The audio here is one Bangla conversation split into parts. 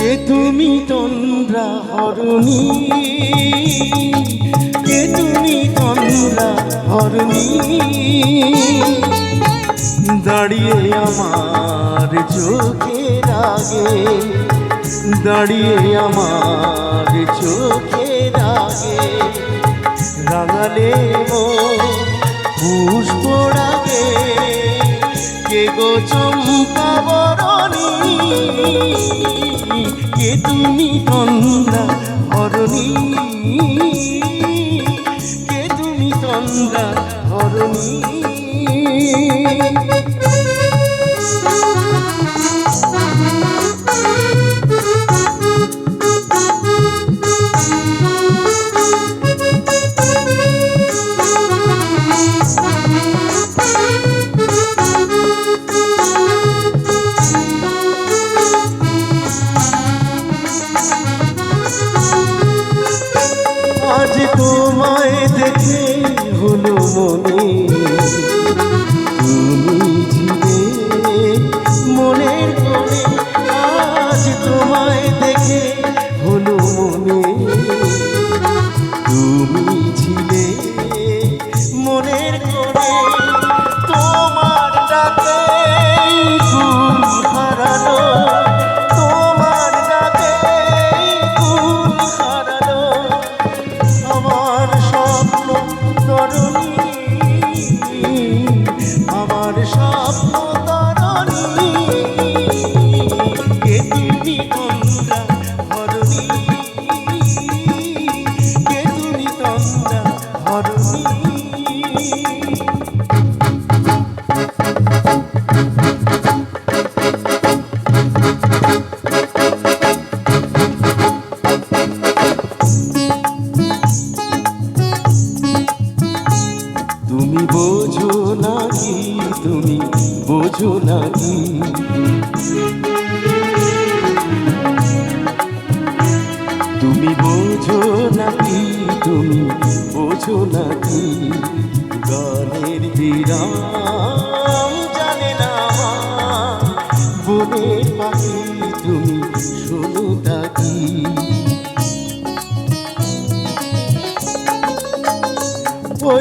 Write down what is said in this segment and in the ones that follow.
কে তুমি তন্দ্রা হরণী? কে তুমি তন্দ্রা হরণী? দাঁড়িয়ে আমার চোখের আগে, দাঁড়িয়ে আমার চোখের আগে। রাঙালে ও পুষ্পরাগে কে গো চম্পা বরণী? কে তুমি তন্দা হরণী কে তুমি তন্দ্রা হরণী তোমায় দেখে হলো মনে। স্বপ্ন তুমি বোঝো নাকি তুমি বোঝো নাকি তুমি বোঝো নাকি গানের বিরাম জানে না বনের পাখি, তুমি শোনো তাকি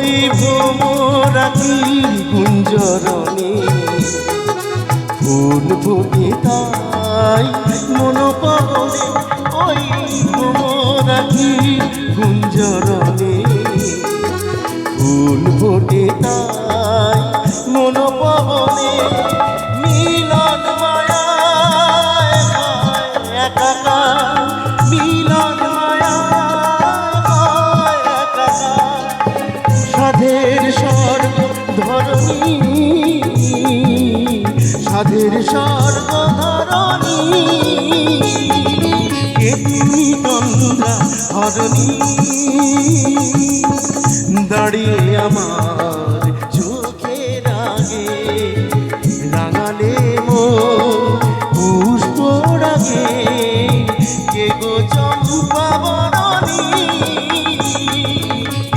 ওই ভ্রমরাতির গুঞ্জরণে ফুলব তাই মন পাবনে ওই ভ্রমরাতির কুঞ্জরণে সাধের স্বর্গ ধরণী। সাধের স্বর্গ ধরণী। কে তন্দ্রা হরণী দাঁড়িয়ে আমার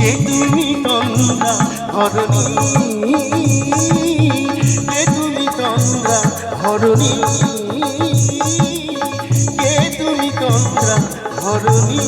কে তুমি তন্দ্রা ধরণী কে তুমি তন্দ্রা ধরণী কে তুমি তন্দ্রা হরণী